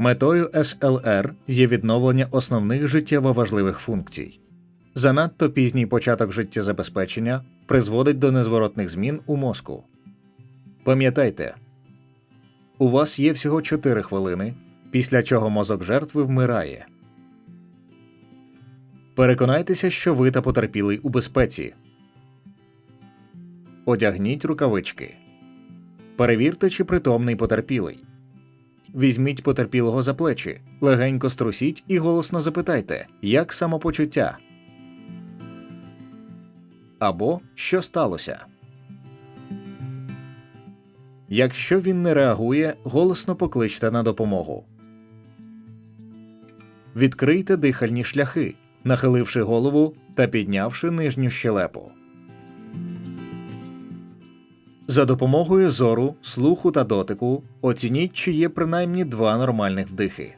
Метою СЛР є відновлення основних життєво важливих функцій. Занадто пізній початок життєзабезпечення призводить до незворотних змін у мозку. Пам'ятайте, у вас є всього 4 хвилини, після чого мозок жертви вмирає. Переконайтеся, що ви та потерпілий у безпеці. Одягніть рукавички. Перевірте, чи притомний потерпілий. Візьміть потерпілого за плечі, легенько струсіть і голосно запитайте, як самопочуття. Або що сталося. Якщо він не реагує, голосно покличте на допомогу. Відкрийте дихальні шляхи, нахиливши голову та піднявши нижню щелепу. За допомогою зору, слуху та дотику оцініть, чи є принаймні два нормальних вдихи.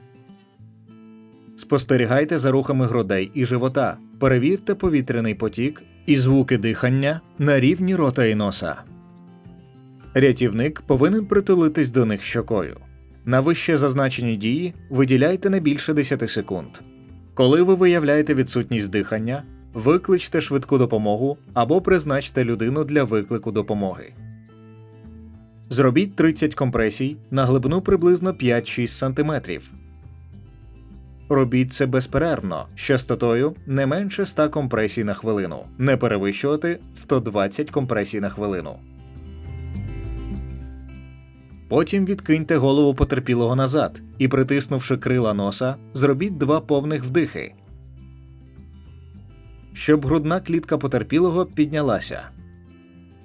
Спостерігайте за рухами грудей і живота, перевірте повітряний потік і звуки дихання на рівні рота і носа. Рятівник повинен притулитись до них щокою. На вище зазначені дії виділяйте не більше 10 секунд. Коли ви виявляєте відсутність дихання, викличте швидку допомогу або призначте людину для виклику допомоги. Зробіть 30 компресій на глибину приблизно 5-6 см. Робіть це безперервно, з частотою не менше 100 компресій на хвилину, не перевищувати 120 компресій на хвилину. Потім відкиньте голову потерпілого назад і, притиснувши крила носа, зробіть два повних вдихи, щоб грудна клітка потерпілого піднялася.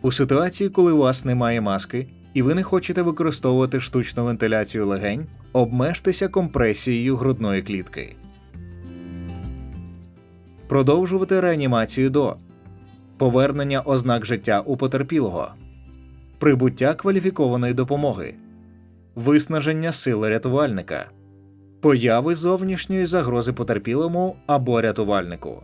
У ситуації, коли у вас немає маски і ви не хочете використовувати штучну вентиляцію легень, обмежтеся компресією грудної клітки. Продовжувати реанімацію до повернення ознак життя у потерпілого, прибуття кваліфікованої допомоги, виснаження сили рятувальника, появи зовнішньої загрози потерпілому або рятувальнику.